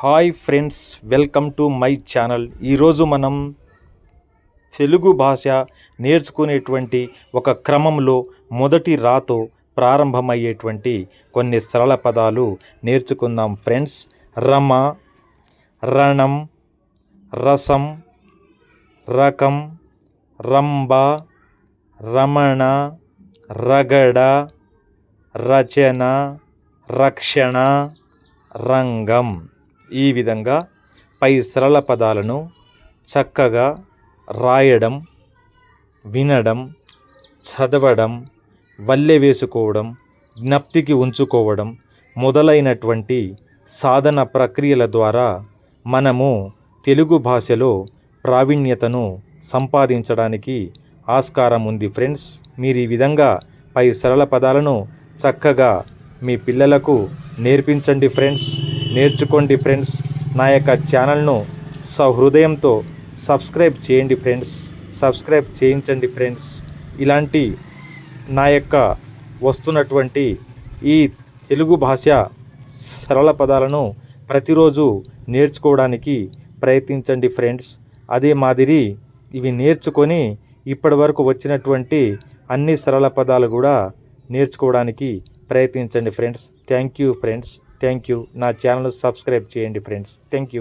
Hi friends welcome to my channel. ఈరోజు మనం తెలుగు భాష నేర్చుకునేటువంటి ఒక క్రమంలో మొదటి రాతో ప్రారంభమయ్యేటువంటి కొన్ని సరళ పదాలు నేర్చుకుందాం ఫ్రెండ్స్. రమ రణం రసం రకం రంభ రమణ రగడ రచన రక్షణ రంగం. ఈ విధంగా పై సరళ పదాలను చక్కగా రాయడం వినడం చదవడం వల్లె వేసుకోవడం జ్ఞప్తికి ఉంచుకోవడం మొదలైనటువంటి సాధన ప్రక్రియల ద్వారా మనము తెలుగు భాషలో ప్రావీణ్యతను సంపాదించడానికి ఆస్కారం ఉంది ఫ్రెండ్స్. మీరు ఈ విధంగా పై సరళ పదాలను చక్కగా మీ పిల్లలకు నేర్పించండి ఫ్రెండ్స్. నేర్చుకోండి ఫ్రెండ్స్. నా యొక్క ఛానల్ను సహృదయంతో సబ్స్క్రైబ్ చేయండి ఫ్రెండ్స్. సబ్స్క్రైబ్ చేయించండి ఫ్రెండ్స్. ఇలాంటి నా యొక్క వస్తున్నటువంటి ఈ తెలుగు భాష సరళ పదాలను ప్రతిరోజు నేర్చుకోవడానికి ప్రయత్నించండి ఫ్రెండ్స్. అదే మాదిరి ఇవి నేర్చుకొని ఇప్పటి వరకు వచ్చినటువంటి అన్ని సరళ పదాలు కూడా నేర్చుకోవడానికి ప్రయత్నించండి friends. Thank you friends. Thank you. నా ఛానల్ సబ్స్క్రైబ్ చేయండి ఫ్రెండ్స్. Thank you.